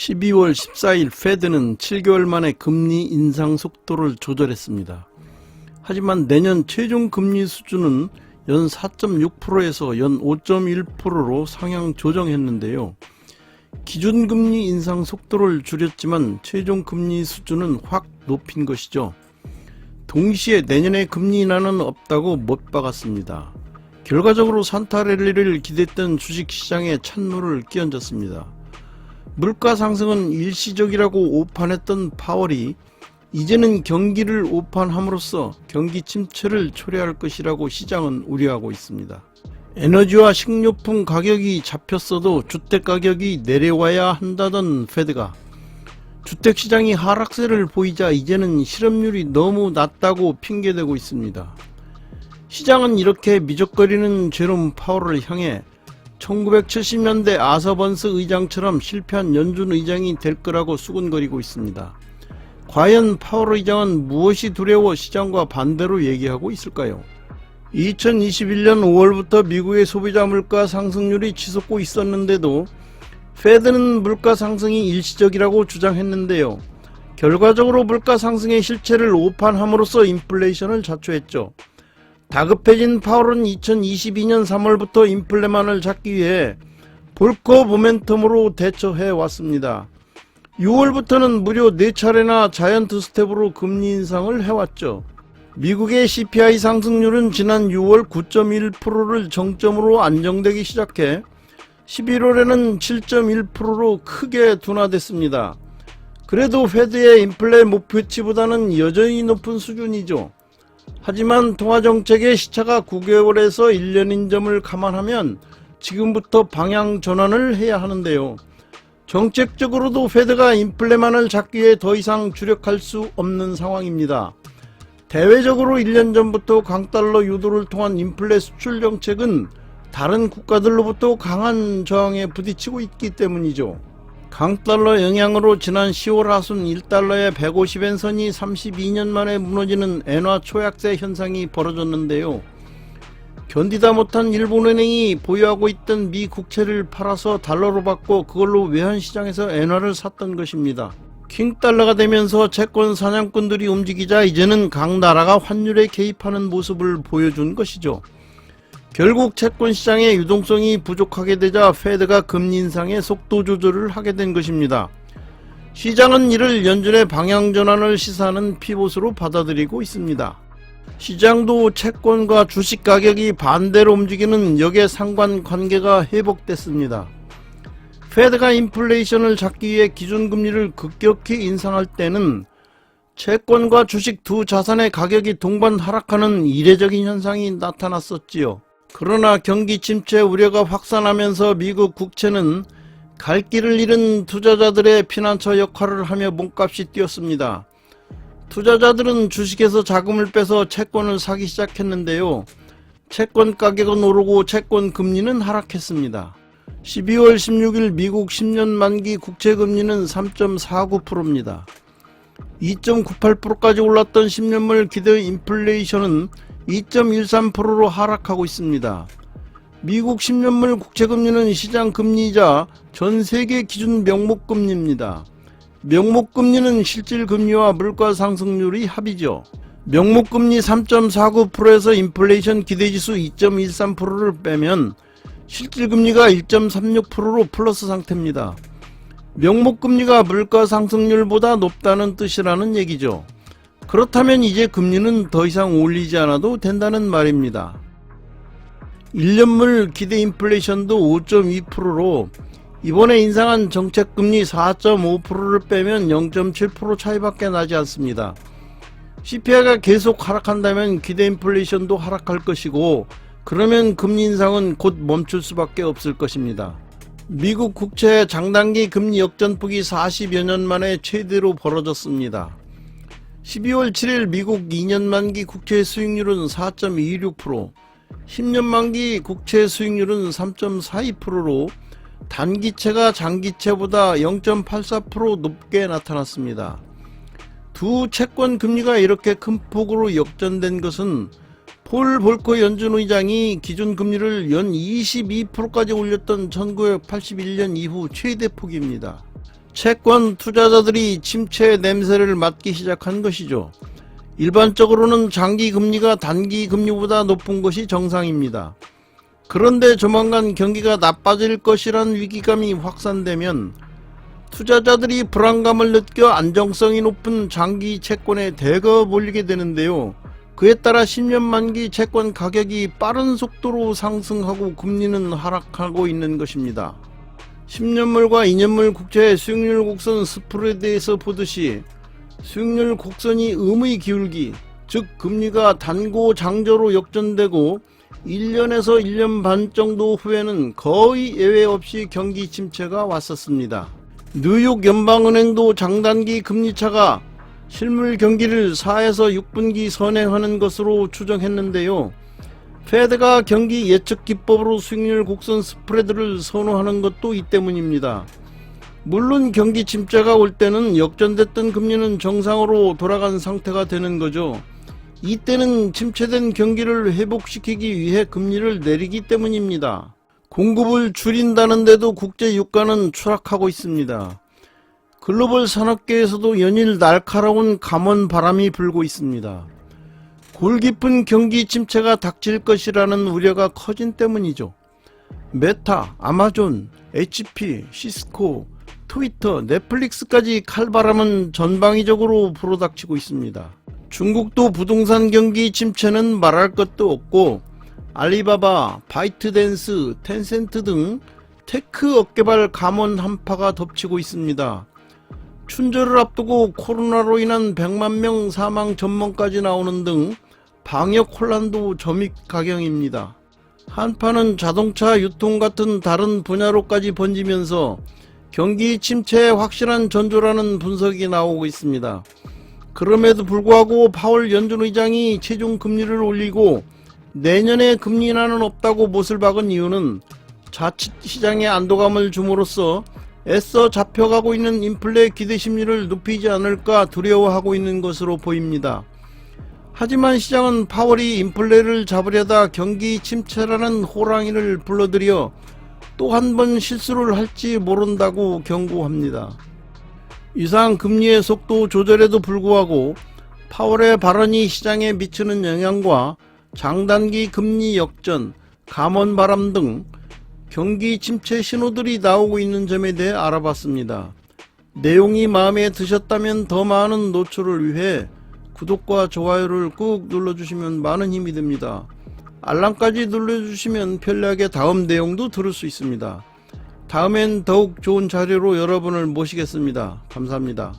12월 14일 페드는 7개월 만에 금리 인상 속도를 조절했습니다. 하지만 내년 최종 금리 수준은 연 4.6%에서 연 5.1%로 상향 조정했는데요. 기준금리 인상 속도를 줄였지만 최종 금리 수준은 확 높인 것이죠. 동시에 내년에 금리 인하는 없다고 못 박았습니다. 결과적으로 산타랠리를 기대했던 주식시장에 찬물을 끼얹었습니다. 물가 상승은 일시적이라고 오판했던 파월이 이제는 경기를 오판함으로써 경기 침체를 초래할 것이라고 시장은 우려하고 있습니다. 에너지와 식료품 가격이 잡혔어도 주택 가격이 내려와야 한다던 페드가 주택시장이 하락세를 보이자 이제는 실업률이 너무 낮다고 핑계대고 있습니다. 시장은 이렇게 미적거리는 제롬 파월을 향해 1970년대 아서번스 의장처럼 실패한 연준 의장이 될 거라고 수군거리고 있습니다. 과연 파월 의장은 무엇이 두려워 시장과 반대로 얘기하고 있을까요? 2021년 5월부터 미국의 소비자 물가 상승률이 치솟고 있었는데도 페드는 물가 상승이 일시적이라고 주장했는데요. 결과적으로 물가 상승의 실체를 오판함으로써 인플레이션을 자초했죠. 다급해진 파월은 2022년 3월부터 인플레만을 잡기 위해 볼커 모멘텀으로 대처해 왔습니다. 6월부터는 무려 4차례나 자이언트 스텝으로 금리 인상을 해왔죠. 미국의 CPI 상승률은 지난 6월 9.1%를 정점으로 안정되기 시작해 11월에는 7.1%로 크게 둔화됐습니다. 그래도 페드의 인플레 목표치보다는 여전히 높은 수준이죠. 하지만 통화정책의 시차가 9개월에서 1년인 점을 감안하면 지금부터 방향 전환을 해야 하는데요. 정책적으로도 페드가 인플레만을 잡기 위해 더 이상 주력할 수 없는 상황입니다. 대외적으로 1년 전부터 강달러 유도를 통한 인플레 수출 정책은 다른 국가들로부터 강한 저항에 부딪히고 있기 때문이죠. 강달러 영향으로 지난 10월 하순 1달러의 150엔 선이 32년 만에 무너지는 엔화 초약세 현상이 벌어졌는데요. 견디다 못한 일본은행이 보유하고 있던 미 국채를 팔아서 달러로 받고 그걸로 외환시장에서 엔화를 샀던 것입니다. 킹달러가 되면서 채권 사냥꾼들이 움직이자 이제는 각 나라가 환율에 개입하는 모습을 보여준 것이죠. 결국 채권 시장의 유동성이 부족하게 되자 페드가 금리 인상의 속도 조절을 하게 된 것입니다. 시장은 이를 연준의 방향 전환을 시사하는 피봇으로 받아들이고 있습니다. 시장도 채권과 주식 가격이 반대로 움직이는 역의 상관 관계가 회복됐습니다. 페드가 인플레이션을 잡기 위해 기준금리를 급격히 인상할 때는 채권과 주식 두 자산의 가격이 동반 하락하는 이례적인 현상이 나타났었지요. 그러나 경기 침체 우려가 확산하면서 미국 국채는 갈 길을 잃은 투자자들의 피난처 역할을 하며 몸값이 뛰었습니다. 투자자들은 주식에서 자금을 빼서 채권을 사기 시작했는데요. 채권 가격은 오르고 채권 금리는 하락했습니다. 12월 16일 미국 10년 만기 국채 금리는 3.49%입니다. 2.98%까지 올랐던 10년물 기대 인플레이션은 2.13%로 하락하고 있습니다. 미국 10년물 국채금리는 시장 금리이자 전 세계 기준 명목금리입니다. 명목금리는 실질금리와 물가 상승률이 합이죠. 명목금리 3.49%에서 인플레이션 기대지수 2.13%를 빼면 실질금리가 1.36%로 플러스 상태입니다. 명목금리가 물가 상승률보다 높다는 뜻이라는 얘기죠. 그렇다면 이제 금리는 더 이상 올리지 않아도 된다는 말입니다. 1년물 기대 인플레이션도 5.2%로 이번에 인상한 정책금리 4.5%를 빼면 0.7% 차이밖에 나지 않습니다. CPI가 계속 하락한다면 기대 인플레이션도 하락할 것이고 그러면 금리 인상은 곧 멈출 수밖에 없을 것입니다. 미국 국채 장단기 금리 역전폭이 40여 년 만에 최대로 벌어졌습니다. 12월 7일 미국 2년 만기 국채 수익률은 4.26%, 10년 만기 국채 수익률은 3.42%로 단기채가 장기채보다 0.84% 높게 나타났습니다. 두 채권 금리가 이렇게 큰 폭으로 역전된 것은 폴 볼커 연준 의장이 기준 금리를 연 22%까지 올렸던 1981년 이후 최대 폭입니다. 채권 투자자들이 침체 냄새를 맡기 시작한 것이죠. 일반적으로는 장기 금리가 단기 금리보다 높은 것이 정상입니다. 그런데 조만간 경기가 나빠질 것이란 위기감이 확산되면 투자자들이 불안감을 느껴 안정성이 높은 장기 채권에 대거 몰리게 되는데요. 그에 따라 10년 만기 채권 가격이 빠른 속도로 상승하고 금리는 하락하고 있는 것입니다. 10년물과 2년물 국채의 수익률 곡선 스프레드에서 보듯이 수익률 곡선이 음의 기울기, 즉 금리가 단고 장저로 역전되고 1년에서 1년 반 정도 후에는 거의 예외 없이 경기 침체가 왔었습니다. 뉴욕 연방은행도 장단기 금리차가 실물 경기를 4에서 6분기 선행하는 것으로 추정했는데요. 페드가 경기 예측 기법으로 수익률 곡선 스프레드를 선호하는 것도 이 때문입니다. 물론 경기 침체가 올 때는 역전됐던 금리는 정상으로 돌아간 상태가 되는 거죠. 이때는 침체된 경기를 회복시키기 위해 금리를 내리기 때문입니다. 공급을 줄인다는데도 국제 유가는 추락하고 있습니다. 글로벌 산업계에서도 연일 날카로운 감원 바람이 불고 있습니다. 골깊은 경기 침체가 닥칠 것이라는 우려가 커진 때문이죠. 메타, 아마존, HP, 시스코, 트위터, 넷플릭스까지 칼바람은 전방위적으로 불어닥치고 있습니다. 중국도 부동산 경기 침체는 말할 것도 없고 알리바바, 바이트댄스, 텐센트 등 테크 업계발 감원 한파가 덮치고 있습니다. 춘절을 앞두고 코로나로 인한 100만 명 사망 전망까지 나오는 등 방역 혼란도 점입가경입니다. 한파는 자동차 유통 같은 다른 분야로까지 번지면서 경기 침체의 확실한 전조라는 분석이 나오고 있습니다. 그럼에도 불구하고 파월 연준 의장이 최종 금리를 올리고 내년에 금리 인하는 없다고 못을 박은 이유는 자칫 시장에 안도감을 줌으로써 애써 잡혀가고 있는 인플레 기대 심리를 높이지 않을까 두려워하고 있는 것으로 보입니다. 하지만 시장은 파월이 인플레를 잡으려다 경기 침체라는 호랑이를 불러들여 또 한 번 실수를 할지 모른다고 경고합니다. 이상 금리의 속도 조절에도 불구하고 파월의 발언이 시장에 미치는 영향과 장단기 금리 역전, 감원 바람 등 경기 침체 신호들이 나오고 있는 점에 대해 알아봤습니다. 내용이 마음에 드셨다면 더 많은 노출을 위해 구독과 좋아요를 꾹 눌러주시면 많은 힘이 됩니다. 알람까지 눌러주시면 편리하게 다음 내용도 들을 수 있습니다. 다음엔 더욱 좋은 자료로 여러분을 모시겠습니다. 감사합니다.